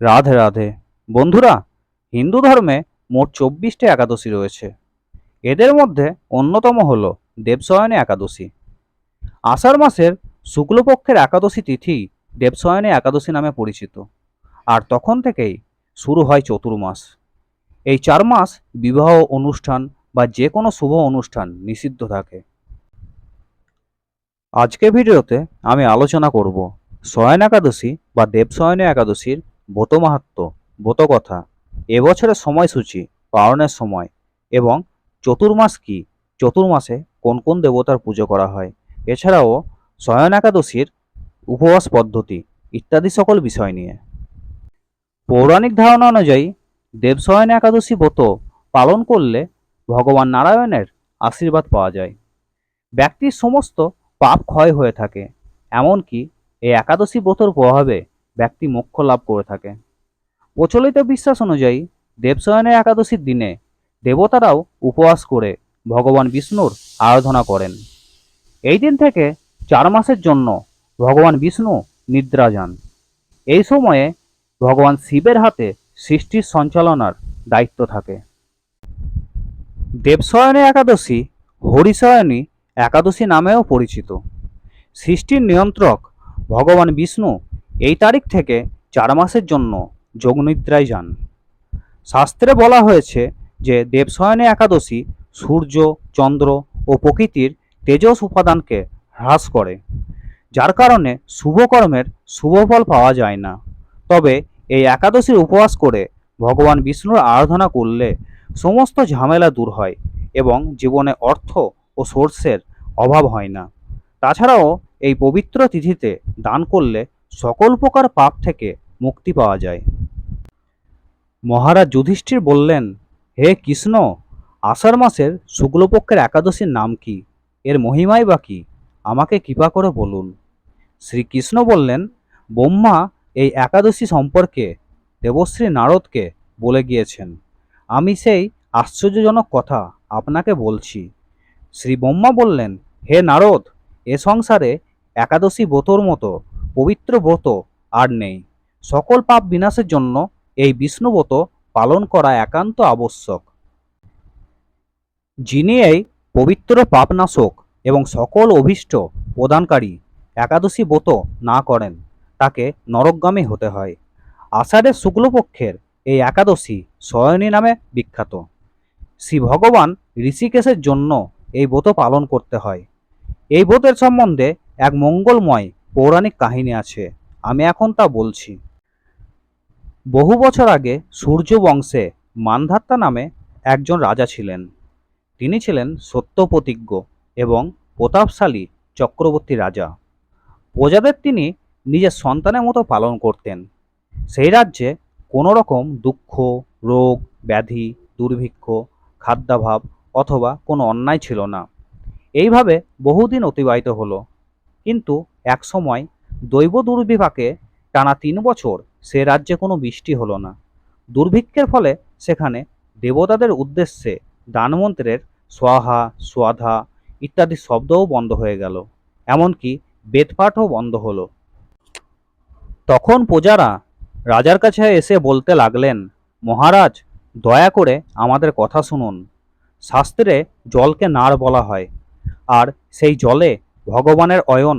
রাধে রাধে। বন্ধুরা, হিন্দু ধর্মে মোট চব্বিশটি একাদশী রয়েছে। এদের মধ্যে অন্যতম হল দেবশয়নী একাদশী। আষাঢ় মাসের শুক্লপক্ষের একাদশী তিথি দেবশয়নী একাদশী নামে পরিচিত। আর তখন থেকেই শুরু হয় চতুর্মাস। এই চার মাস বিবাহ অনুষ্ঠান বা যে কোনো শুভ অনুষ্ঠান নিষিদ্ধ থাকে। আজকে ভিডিওতে আমি আলোচনা করব শয়ন একাদশী বা দেবশয়নী একাদশীর ব্রত মাহাত্ম ব্রতকথা এবছরের সময়সূচি, পালনের সময় এবং চতুর্মাস কি? চতুর্মাসে কোন কোন দেবতার পুজো করা হয়? এছাড়াও শয়ন একাদশীর উপবাস পদ্ধতি ইত্যাদি সকল বিষয় নিয়ে। পৌরাণিক ধারণা অনুযায়ী দেবশয়ন একাদশী ব্রত পালন করলে ভগবান নারায়ণের আশীর্বাদ পাওয়া যায়। ব্যক্তির সমস্ত পাপ ক্ষয় হয়ে থাকে, এমনকি এই একাদশী ব্রতর প্রভাবে ব্যক্তি মোক্ষ লাভ করে থাকে। প্রচলিত বিশ্বাস অনুযায়ী, দেবশয়নের একাদশীর দিনে দেবতারাও উপবাস করে ভগবান বিষ্ণুর আরাধনা করেন। এই দিন থেকে চার মাসের জন্য ভগবান বিষ্ণু নিদ্রা যান। এই সময়ে ভগবান শিবের হাতে সৃষ্টির সঞ্চালনার দায়িত্ব থাকে। দেবশয়নী একাদশী হরিশয়নী একাদশী নামেও পরিচিত। সৃষ্টির নিয়ন্ত্রক ভগবান বিষ্ণু এই তারিখ থেকে চার মাসের জন্য যোগনিদ্রায় যান। শাস্ত্রে বলা হয়েছে যে দেবশয়নী একাদশী সূর্য, চন্দ্র ও প্রকৃতির তেজস উপাদানকে হ্রাস করে, যার কারণে শুভকর্মের শুভফল পাওয়া যায় না। তবে এই একাদশীর উপবাস করে ভগবান বিষ্ণুর আরাধনা করলে সমস্ত ঝামেলা দূর হয় এবং জীবনে অর্থ ও সোর্সের অভাব হয় না। তাছাড়াও এই পবিত্র তিথিতে দান করলে সকল প্রকার পাপ থেকে মুক্তি পাওয়া যায়। মহারাজ যুধিষ্ঠির বললেন, হে কৃষ্ণ, আষাঢ় মাসের শুক্লপক্ষের একাদশীর নাম কি? এর মহিমাই বা কি? আমাকে কৃপা করে বলুন। শ্রীকৃষ্ণ বললেন, ব্রহ্মা এই একাদশী সম্পর্কে দেবশ্রী নারদকে বলে গিয়েছেন। আমি সেই আশ্চর্যজনক কথা আপনাকে বলছি। শ্রী ব্রহ্মা বললেন, হে নারদ, এ সংসারে একাদশী ব্রতর মতো পবিত্র ব্রত আর নেই। সকল পাপ বিনাশের জন্য এই বিষ্ণুব্রত পালন করা একান্ত আবশ্যক। যিনি এই পবিত্র পাপনাশক এবং সকল অভীষ্ট প্রদানকারী একাদশী ব্রত না করেন, তাকে নরকগামী হতে হয়। আষাঢ়ের শুক্লপক্ষের এই একাদশী সয়নী নামে বিখ্যাত। শ্রী ভগবান ঋষিকেশের জন্য এই ব্রত পালন করতে হয়। এই ব্রতের সম্বন্ধে এক মঙ্গলময় পৌরাণিক কাহিনী আছে, আমি এখন তা বলছি। বহু বছর আগে সূর্য বংশে মানধাত্তা নামে একজন রাজা ছিলেন। তিনি ছিলেন সত্যপ্রতিজ্ঞ এবং প্রতাপশালী চক্রবর্তী রাজা। প্রজাদের তিনি নিজের সন্তানের মতো পালন করতেন। সেই রাজ্যে কোনো রকম দুঃখ, রোগ, ব্যাধি, দুর্ভিক্ষ, খাদ্যাভাব অথবা কোনো অন্যায় ছিল না। এইভাবে বহুদিন অতিবাহিত হলো। কিন্তু এক সময় দৈব দুর্বিপাকে টানা তিন বছর সে রাজ্যে কোনো বৃষ্টি হলো না। দুর্ভিক্ষের ফলে সেখানে দেবতাদের উদ্দেশ্যে দানমন্ত্রের সোয়াহা সোয়াধা ইত্যাদি শব্দও বন্ধ হয়ে গেল। এমনকি বেদপাঠও বন্ধ হলো। তখন প্রজারা রাজার কাছে এসে বলতে লাগলেন, মহারাজ, দয়া করে আমাদের কথা শুনুন। শাস্ত্রে জলকে নার বলা হয়, আর সেই জলে ভগবানের অয়ন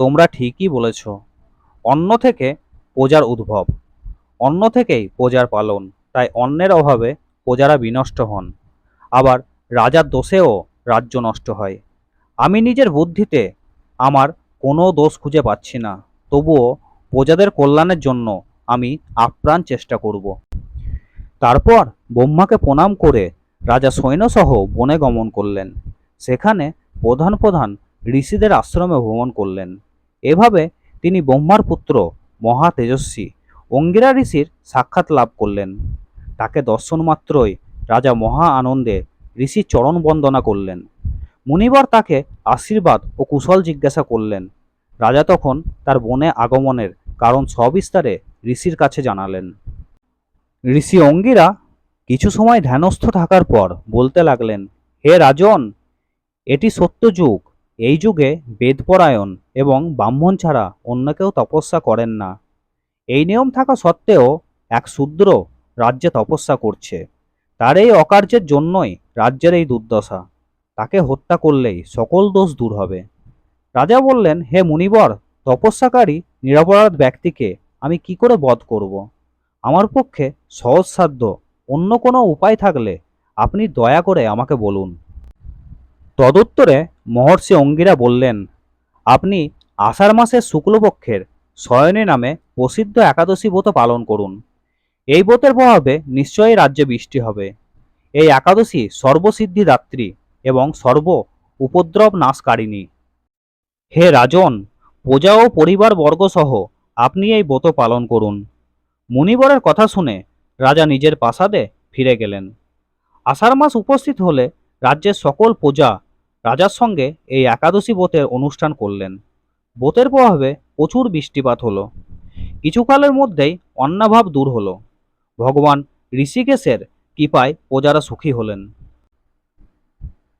তোমরা ঠিকই বলেছ। অন্ন থেকে প্রজার উদ্ভব। অন্ন থেকেই প্রজার পালন, তাই অন্যের অভাবে প্রজারা বিনষ্ট হন। আবার রাজার দোষেও রাজ্য নষ্ট হয়। আমি নিজের বুদ্ধিতে আমার কোনো দোষ খুঁজে পাচ্ছি না, তবুও প্রজাদের কল্যাণের জন্য আমি আপ্রাণ চেষ্টা করব। তারপর ব্রহ্মাকে প্রণাম করে রাজা সৈন্যসহ বনে গমন করলেন। সেখানে প্রধান প্রধান ঋষিদের আশ্রমে ভ্রমণ করলেন। এভাবে তিনি ব্রহ্মার পুত্র মহা তেজস্বী অঙ্গিরা ঋষির সাক্ষাৎ লাভ করলেন। তাকে দর্শন মাত্রই রাজা মহা আনন্দে ঋষি চরণ বন্দনা করলেন। মুনিবর তাকে আশীর্বাদ ও কুশল জিজ্ঞাসা করলেন। রাজা তখন তার বনে আগমনের কারণ সবিস্তারে ঋষির কাছে জানালেন। ঋষি অঙ্গিরা কিছু সময় ধ্যানস্থ থাকার পর বলতে লাগলেন, হে রাজন, এটি সত্য যুগ এই যুগে বেদপরায়ণ এবং ব্রাহ্মণ ছাড়া অন্য কেউ তপস্যা করেন না। এই নিয়ম থাকা সত্ত্বেও এক শূদ্র রাজ্যে তপস্যা করছে। তার এই অকার্যের জন্যই রাজ্যের এই দুর্দশা। তাকে হত্যা করলেই সকল দোষ দূর হবে। রাজা বললেন, হে মুনিবর, তপস্যাকারী, নিরাপরাধ ব্যক্তিকে আমি কি করে বধ করব? আমার পক্ষে সহজসাধ্য অন্য কোনো উপায় থাকলে আপনি দয়া করে আমাকে বলুন। তদুত্তরে মহর্ষি অঙ্গিরা বললেন, আপনি আষাঢ় মাসের শুক্লপক্ষের শয়নী নামে প্রসিদ্ধ একাদশী ব্রত পালন করুন। এই ব্রতের প্রভাবে নিশ্চয়ই রাজ্যে বৃষ্টি হবে। এই একাদশী সর্বসিদ্ধিদাত্রী এবং সর্ব উপদ্রব নাশকারিণী। হে রাজন, প্রজা ও পরিবারবর্গ সহ আপনি এই ব্রত পালন করুন। মুনিবরের কথা শুনে রাজা নিজের প্রাসাদে ফিরে গেলেন। আষাঢ় মাস উপস্থিত হলে রাজ্যের সকল প্রজা রাজার সঙ্গে এই একাদশী ব্রতের অনুষ্ঠান করলেন। ব্রতের প্রভাবে প্রচুর বৃষ্টিপাত হলো। কিছুকালের মধ্যেই অন্নাভাব দূর হলো। ভগবান ঋষিকেশের কৃপায় প্রজারা সুখী হলেন।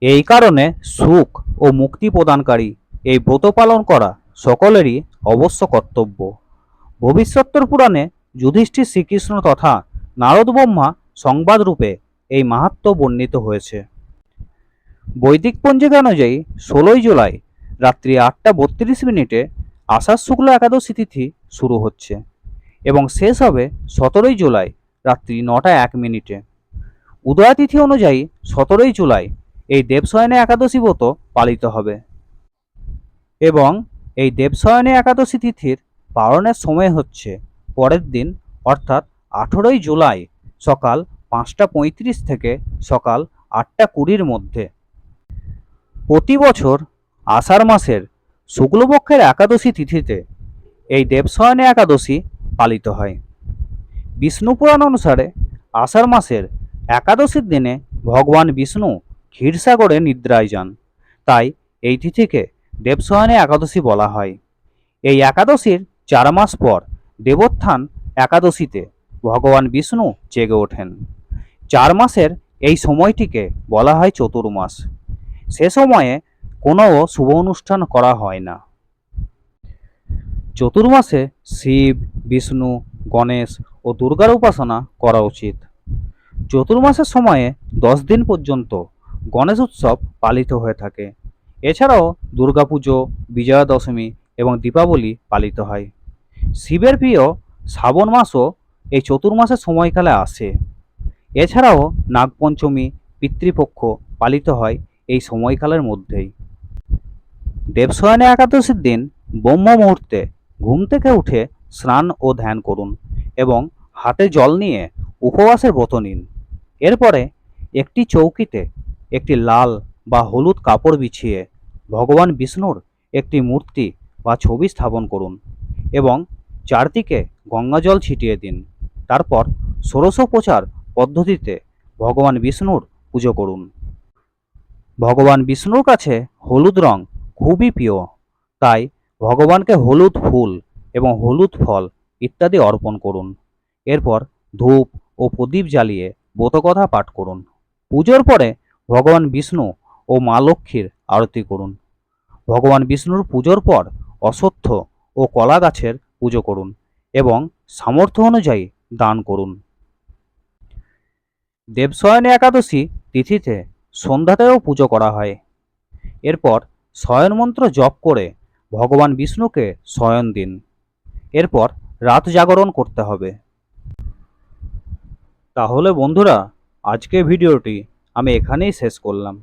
এই কারণে সুখ ও মুক্তি প্রদানকারী এই ব্রত পালন করা সকলেরই অবশ্য কর্তব্য। ভবিষ্যত্তর পুরাণে যুধিষ্ঠির শ্রীকৃষ্ণ তথা নারদ ব্রহ্মা সংবাদরূপে এই মাহাত্ম্য বর্ণিত হয়েছে। বৈদিক পঞ্জিকা অনুযায়ী ষোলোই জুলাই রাত্রি আটটা বত্রিশ মিনিটে আষাঢ় শুক্ল একাদশী তিথি শুরু হচ্ছে এবং শেষ হবে সতেরোই জুলাই রাত্রি নটা এক মিনিটে। উদয়া তিথি অনুযায়ী সতেরোই জুলাই এই দেবশয়নে একাদশী ব্রত পালিত হবে এবং এই দেবশয়নে একাদশী তিথির পালনের সময় হচ্ছে পরের দিন, অর্থাৎ আঠেরোই জুলাই সকাল পাঁচটা পঁয়ত্রিশ থেকে সকাল আটটা কুড়ির মধ্যে। প্রতি বছর আষাঢ় মাসের শুক্লপক্ষের একাদশী তিথিতে এই দেবশয়নে একাদশী পালিত হয়। বিষ্ণু পুরাণ অনুসারে আষাঢ় মাসের একাদশীর দিনে ভগবান বিষ্ণু ক্ষীরসাগরে নিদ্রায় যান। তাই এই তিথিকে দেবশয়নে একাদশী বলা হয়। এই একাদশীর চার মাস পর দেবোত্থান একাদশীতে ভগবান বিষ্ণু জেগে ওঠেন। চার মাসের এই সময়টিকে বলা হয় চতুর্মাস। সে সময়ে কোনো শুভ অনুষ্ঠান করা হয় না। চতুর্মাসে শিব, বিষ্ণু, গণেশ ও দুর্গার উপাসনা করা উচিত। চতুর্মাসের সময়ে দশ দিন পর্যন্ত গণেশ উৎসব পালিত হয়ে থাকে। এছাড়াও দুর্গাপুজো বিজয়া দশমী এবং দীপাবলি পালিত হয়। শিবের প্রিয় শ্রাবণ মাসও এই চতুর্মাসের সময়কালে আসে। এছাড়াও নাগপঞ্চমী, পিতৃপক্ষ পালিত হয় এই সময়কালের মধ্যেই। দেবশয়নে একাদশীর দিন ব্রহ্ম মুহূর্তে ঘুম থেকে উঠে স্নান ও ধ্যান করুন এবং হাতে জল নিয়ে উপবাসের ব্রত নিন। এরপরে একটি চৌকিতে একটি লাল বা হলুদ কাপড় বিছিয়ে ভগবান বিষ্ণুর একটি মূর্তি বা ছবি স্থাপন করুন এবং চারদিকে গঙ্গাজল ছিটিয়ে দিন। তারপর ষোড়শোপচার পদ্ধতিতে ভগবান বিষ্ণুর পুজো করুন। ভগবান বিষ্ণুর কাছে হলুদ রং খুবই প্রিয়। তাই ভগবানকে হলুদ ফুল এবং হলুদ ফল ইত্যাদি অর্পণ করুন। এরপর ধূপ ও প্রদীপ জ্বালিয়ে ব্রতকথা পাঠ করুন। পুজোর পরে ভগবান বিষ্ণু ও মা লক্ষ্মীর আরতি করুন। ভগবান বিষ্ণুর পুজোর পর অশ্বত্থ ও কলা গাছের পুজো করুন এবং সামর্থ্য অনুযায়ী দান করুন। দেবশয়নে একাদশী তিথিতে সন্ধ্যাতেও পুজো করা হয়। এরপর শয়ন মন্ত্র জপ করে ভগবান বিষ্ণুকে শয়ন দিন। এরপর রাত জাগরণ করতে হবে। তাহলে বন্ধুরা আজকে ভিডিওটি আমি এখানেই শেষ করলাম।